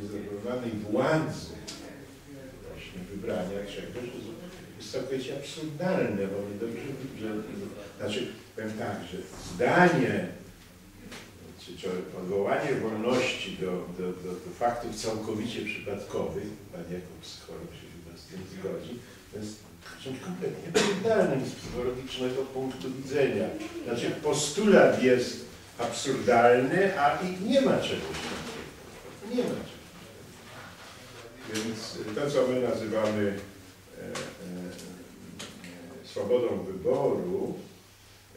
niezaproponowanej władzy właśnie wybrania czegoś jest całkowicie absurdalne, bo my dobrze, że, znaczy powiem tak, że zdanie czy, czy odwołanie wolności do, do, do, do faktów całkowicie przypadkowych, pan jako psycholog się chyba z tym zgodzi, to jest czymś kompletnie absurdalnym z psychologicznego punktu widzenia. Znaczy postulat jest absurdalny, a i nie ma czegoś takiego. Nie ma czegoś. Więc to, co my nazywamy e, e, swobodą wyboru,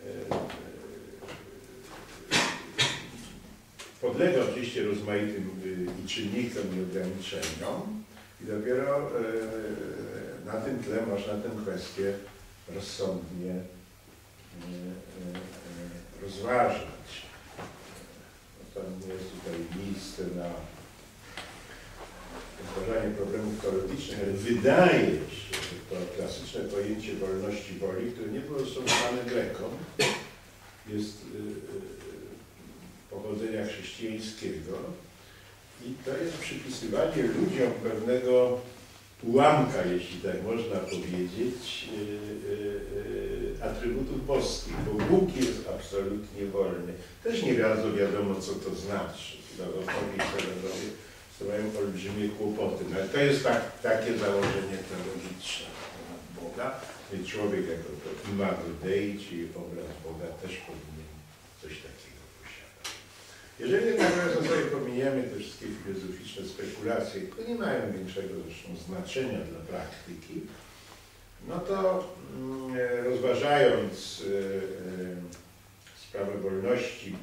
e, podlega oczywiście rozmaitym y, czynnikom i ograniczeniom i dopiero na tym tle można tę kwestię rozsądnie rozważać. No, to nie jest tutaj miejsce na rozważanie problemów teoretycznych, ale wydaje się, że to klasyczne pojęcie wolności woli, które nie było stosowane Grekom, jest pochodzenia chrześcijańskiego i to jest przypisywanie ludziom pewnego ułamka, jeśli tak można powiedzieć, atrybutów boskich, bo Bóg jest absolutnie wolny. Też nie bardzo wiadomo, co to znaczy. Filozofowie i teologowie mają olbrzymie kłopoty. No, to jest tak, takie założenie teologiczne Boga. Człowiek jako to imago Dei, czyli obraz Boga, też powinien coś takiego posiadać. Jeżeli natomiast sobie pominiemy te wszystkie filozoficzne spekulacje, które nie mają większego zresztą znaczenia dla praktyki, no to mm, rozważając y, y, sprawę wolności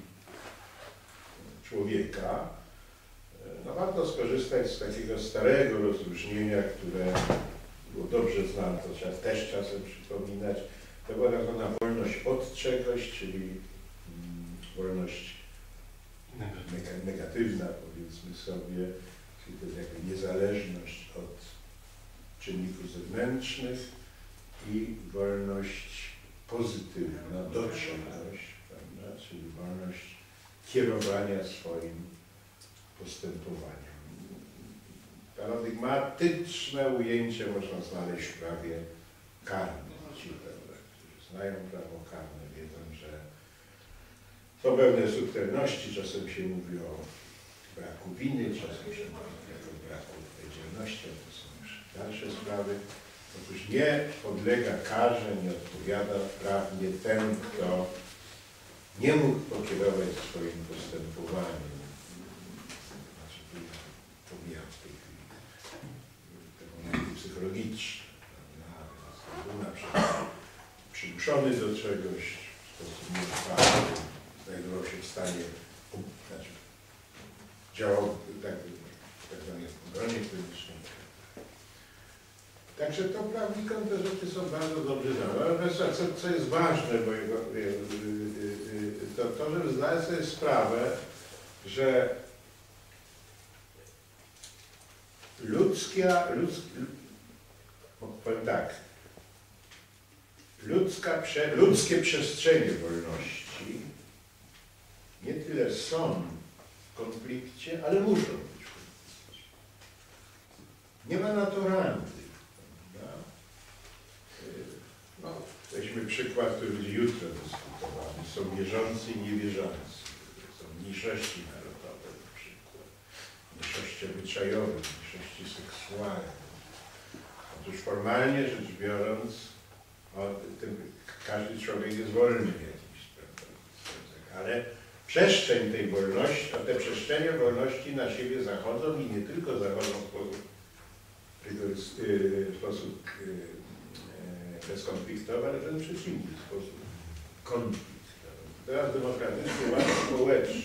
człowieka, warto skorzystać z takiego starego rozróżnienia, które było dobrze znane, to trzeba też czasem przypominać. To była tak zwana wolność od czegoś, czyli mm, wolność negatywna, powiedzmy sobie, czyli to jest jakby niezależność od czynników zewnętrznych i wolność pozytywna do czegoś, prawda? czyli wolność kierowania swoim postępowaniem. Paradygmatyczne ujęcie można znaleźć w prawie karnym. Ci, którzy znają prawo karne, wiedzą, że są pewne subtelności, czasem się mówi o braku winy, czasem się mówi o braku odpowiedzialności, ale to są już dalsze sprawy. Otóż nie podlega karze, nie odpowiada prawnie ten, kto nie mógł pokierować swoim postępowaniem psychologiczny. Był na przykład przymuszony do czegoś w sposób nietrwały, znajdował się w stanie, znaczy działał tak, tak zwanej obronie klinicznej. Także to prawnikom te rzeczy są bardzo dobrze znane. Ale co, co jest ważne, bo to, to żeby zdać sobie sprawę, że ludzka, ludzka powiem tak, ludzka, ludzkie przestrzenie wolności nie tyle są w konflikcie, ale muszą być w konflikcie. Nie ma na to randy. No, weźmy przykład, który będzie jutro dyskutowany. Są wierzący i niewierzący. Są mniejszości narodowe na przykład. Mniejszości obyczajowe, mniejszości seksualne Otóż formalnie rzecz biorąc, tym, każdy człowiek jest wolny w jakimś sposób, ale przestrzeń tej wolności, a te przestrzenie wolności na siebie zachodzą i nie tylko zachodzą w sposób, w sposób e, bezkonfliktowy, ale wręcz przeciwnie, w sposób konfliktowy. Teraz demokratyczny ład społeczny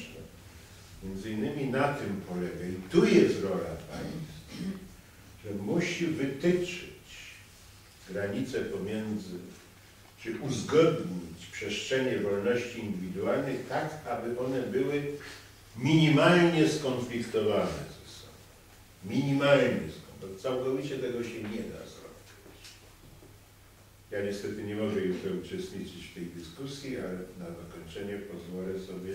między innymi na tym polega i tu jest rola państwa, że musi wytyczyć granice pomiędzy, czy uzgodnić przestrzenie wolności indywidualnych tak, aby one były minimalnie skonfliktowane ze sobą. Minimalnie skonfliktowane. Całkowicie tego się nie da zrobić. Ja niestety nie mogę już uczestniczyć w tej dyskusji, ale na zakończenie pozwolę sobie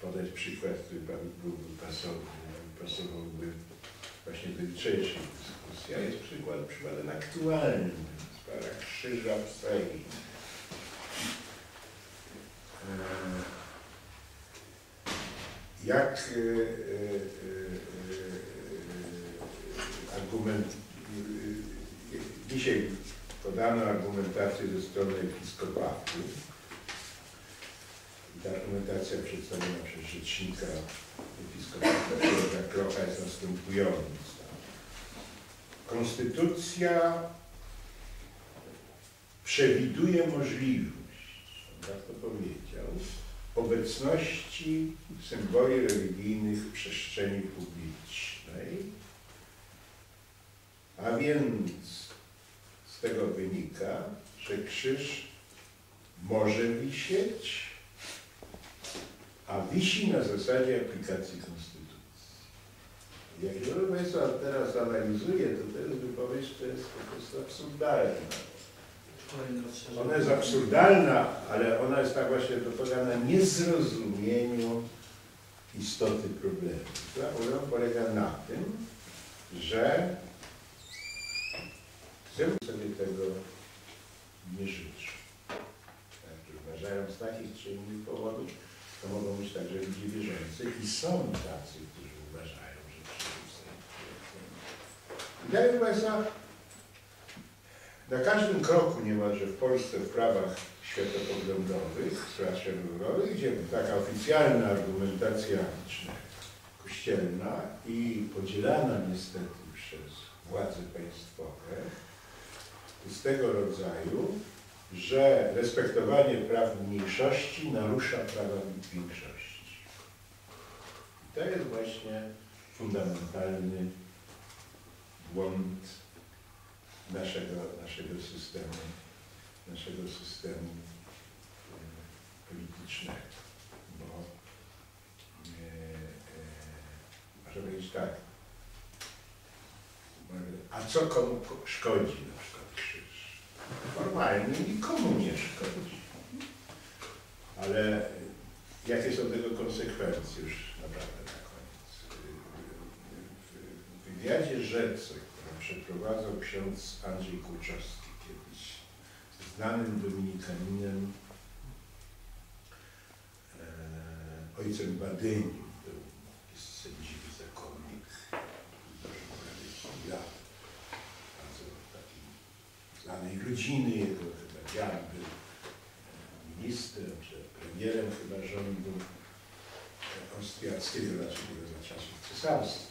podać przykład, który byłby pasowny pasowałby właśnie do jutrzejszej dyskusji, a jest przykład, przykładem aktualnym. Sprawa krzyża w Sejmie. E, Jak e, e, e, e, argument, e, dzisiaj podano argumentację ze strony episkopatu. Ta argumentacja przedstawiona przez rzecznika episkopatu Piotra Klocha jest następująca. Konstytucja przewiduje możliwość, tak to powiedział, obecności symboli religijnych w przestrzeni publicznej, a więc z tego wynika, że krzyż może wisieć, a wisi na zasadzie aplikacji konstytucji. Jak wielu Państwa teraz analizuje, to to jest wypowiedź, to jest po prostu absurdalna. Ona jest absurdalna, ale ona jest tak właśnie dopowiada na niezrozumieniu istoty problemu. problem polega na tym, że chcemy sobie tego nie życzyć. Tak, uważając z takich czy innych powodów, to mogą być także ludzie wierzący i są tacy, którzy uważają, że tak, proszę Państwa, na każdym kroku niemalże w Polsce w prawach światopoglądowych, spraw światopoglądowych, gdzie taka oficjalna argumentacja kościelna i podzielana niestety przez władze państwowe jest tego rodzaju, że respektowanie praw mniejszości narusza prawa większości. To jest właśnie fundamentalny błąd naszego, naszego systemu, naszego systemu e, politycznego. Bo e, e, można powiedzieć tak, a co komu ko- szkodzi na przykład krzyż? Formalnie nikomu nie szkodzi. Ale jakie są tego konsekwencje już naprawdę na koniec? W- W wywiadzie Rzece, którą przeprowadzał ksiądz Andrzej Kurczowski kiedyś, znanym dominikaninem, e, ojcem Badyniu, był sędziwy zakonnik, bogaty lat, bardzo taki znanej rodziny, jego chyba dziad był e, ministrem, czy premierem chyba rządu e, austriackiego, znaczy za czasów cesarstwa.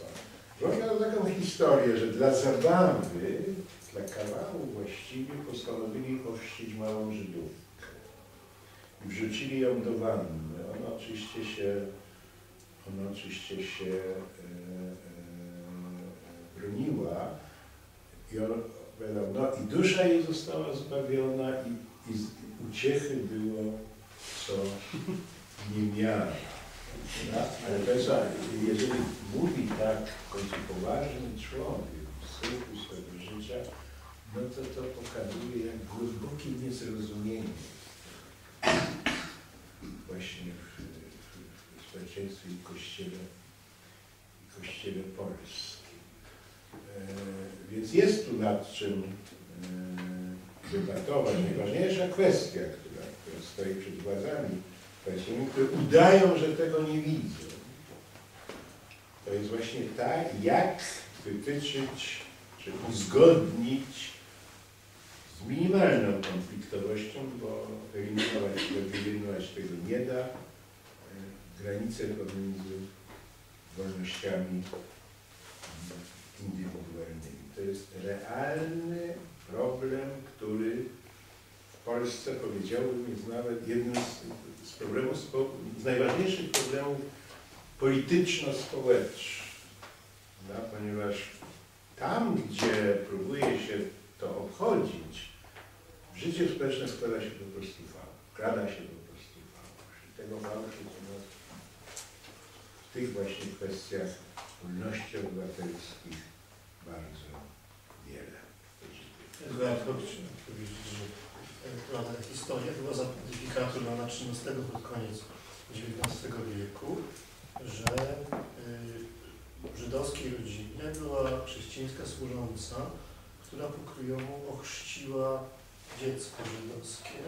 Historię, że dla zabawy, dla kawału właściwie postanowili ochrzcić małą Żydówkę. I wrzucili ją do wanny. Ona oczywiście się, ona oczywiście się e, e, broniła. I on powiedział, no i dusza jej została zbawiona i, i uciechy było, co nie miała. Tak? Ale Beza, jeżeli mówi tak w końcu poważny człowiek w syku swego życia, no to to pokazuje jak głębokie niezrozumienie właśnie w, w, w społeczeństwie i kościele, i kościele polskim. E, więc jest tu nad czym e, debatować. Najważniejsza kwestia, która, która stoi przed władzami państwowymi, które udają, że tego nie widzą. To jest właśnie tak, jak wytyczyć, czy uzgodnić z minimalną konfliktowością, bo eliminować, wyeliminować tego nie da, granice pomiędzy wolnościami indywidualnymi. To jest realny problem, który Polsce powiedziałbym jest nawet jednym z, z problemów, z najważniejszych problemów polityczno-społecznych. No, ponieważ tam, gdzie próbuje się to obchodzić, życie społeczne składa się po prostu fałsz, wkrada się po prostu fałsz. I tego fałszu u nas w tych właśnie kwestiach wolności obywatelskich bardzo wiele. Tylko ja chciałem że ewentualna historia była za pontyfikatu Leona XIII pod koniec XIX wieku, że, y, żydowskiej rodzinie była chrześcijańska służąca, która pokryjomu ochrzciła dziecko żydowskie.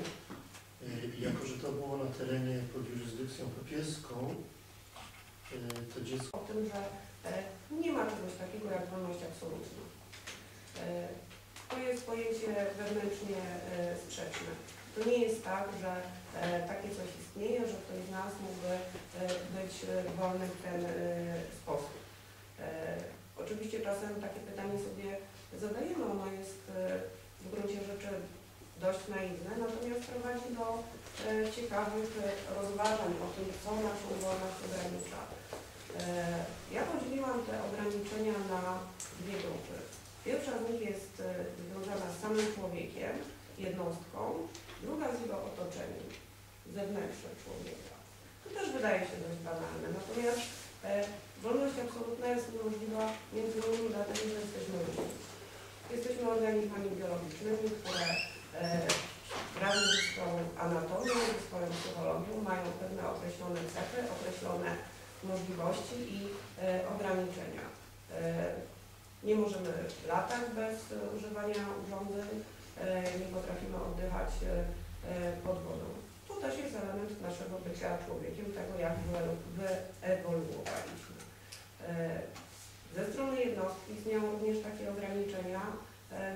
Y, jako, że to było na terenie pod jurysdykcją papieską, y, to dziecko o tym, że e, nie ma czegoś takiego jak wolność absolutna. To jest pojęcie wewnętrznie e, sprzeczne. To nie jest tak, że e, takie coś istnieje, że ktoś z nas mógłby e, być wolny w ten sposób. Oczywiście czasem takie pytanie sobie zadajemy, ono jest w gruncie rzeczy dość naiwne, natomiast prowadzi do ciekawych rozważań o tym, co naszą wolność ogranicza. Ja podzieliłam te ograniczenia na dwie grupy. Pierwsza z nich jest e, związana z samym człowiekiem, jednostką, druga z jego otoczeniem, zewnętrznym człowieka. To też wydaje się dość banalne, natomiast e, wolność absolutna jest niemożliwa między innymi dlatego, że jesteśmy ludźmi. Jesteśmy organizmami biologicznymi, które e, razem ze swoją anatomią, ze swoją psychologią mają pewne określone cechy, określone możliwości i e, ograniczenia. E, nie możemy latać bez e, używania urządzeń, e, nie potrafimy oddychać e, pod wodą. To też jest element naszego bycia człowiekiem, tego jak wyewoluowaliśmy. Ze strony jednostki istnieją również takie ograniczenia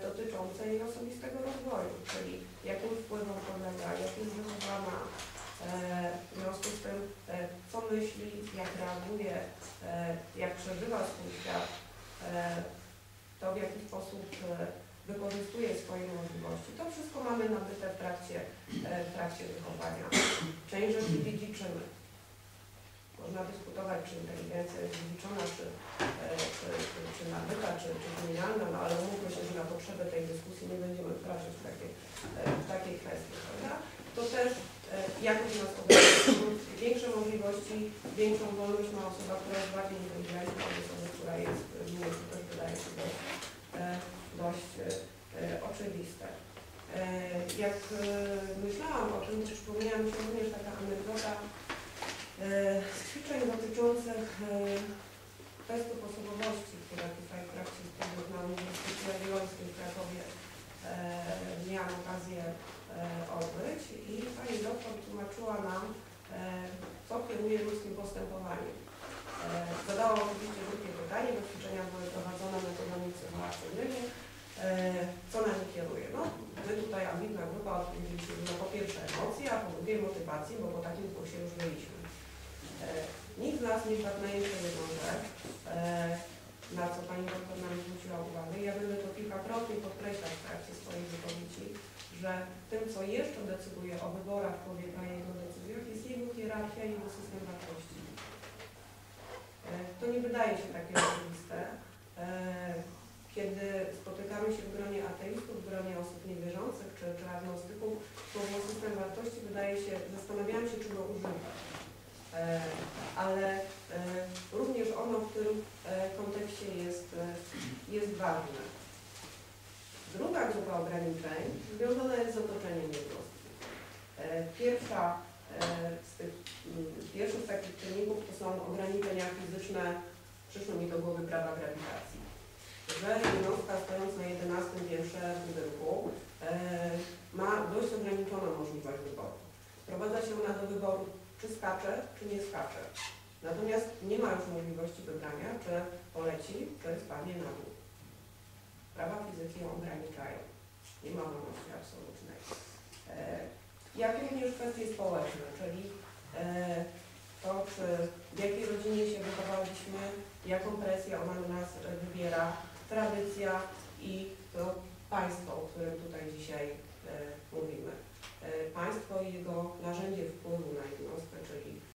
dotyczące jej osobistego rozwoju, czyli jakim wpływom podlega, jak jest wychowana, w związku z tym, co myśli, jak reaguje, jak przeżywa swój świat, to w jaki sposób e, wykorzystuje swoje możliwości. To wszystko mamy nabyte w trakcie, e, w trakcie wychowania. Część rzeczy dziedziczymy. Można dyskutować, czy inteligencja jest dziedziczona, czy, e, czy, czy, czy nabyta, czy, czy no ale umówmy się, że na potrzeby tej dyskusji nie będziemy wkraczać w takie, w takie kwestie, prawda? To też e, jakoś nas ogranicza. Możliwości, większą wolność ma osoba, która jest bardziej inteligentna od osoby, która jest mniej. To też wydaje się dość, e, dość e, oczywiste. E, Jak e, myślałam o tym, przypomniała mi się również taka anegdota z ćwiczeń dotyczących testu osobowości, które tutaj w trakcie studiów na Uniwersytecie Jagiellońskim w Krakowie miałam okazję odbyć i pani doktor tłumaczyła nam, co kieruje ludzkim postępowaniem. E, Zadała oczywiście drugie pytanie, bo ćwiczenia były prowadzone metodami psychoaktywnymi. E, Co nami kieruje? No, my tutaj ambitna grupa odpowiedzieliśmy, no po pierwsze emocje, a po drugie motywacje, bo po takim kursie już byliśmy. E, Nikt z nas nie wpadł na jeszcze e, na co Pani doktor nam zwróciła uwagę. Ja będę to kilkakrotnie podkreślać w trakcie że tym, co jeszcze decyduje o wyborach człowieka i jego decyzjach, jest jego hierarchia i jego system wartości. E, To nie wydaje się takie oczywiste. E, Kiedy spotykamy się w gronie ateistów, w gronie osób niewierzących czy, czy agnostyków, słowo system wartości wydaje się, zastanawiałam się, czy go używać. E, Ale również ono w tym kontekście jest, jest ważne. Druga grupa ograniczeń związana jest z otoczeniem jednostki. E, Pierwsza e, z tych, mm, pierwszy z takich czynników to są ograniczenia fizyczne, przyszło mi do głowy prawa grawitacji. Że jednostka stojąc na 11 piętrze budynku e, ma dość ograniczoną możliwość wyboru. Sprowadza się ona do wyboru, czy skacze, czy nie skacze. Natomiast nie ma już możliwości wybrania, czy poleci, czy spadnie na dół. Prawa fizyki ją ograniczają. Nie ma wolności absolutnej. E, jak również kwestie społeczne, czyli e, to, czy w jakiej rodzinie się wychowaliśmy, jaką presję ona na nas wywiera, tradycja i to państwo, o którym tutaj dzisiaj e, mówimy. Państwo i jego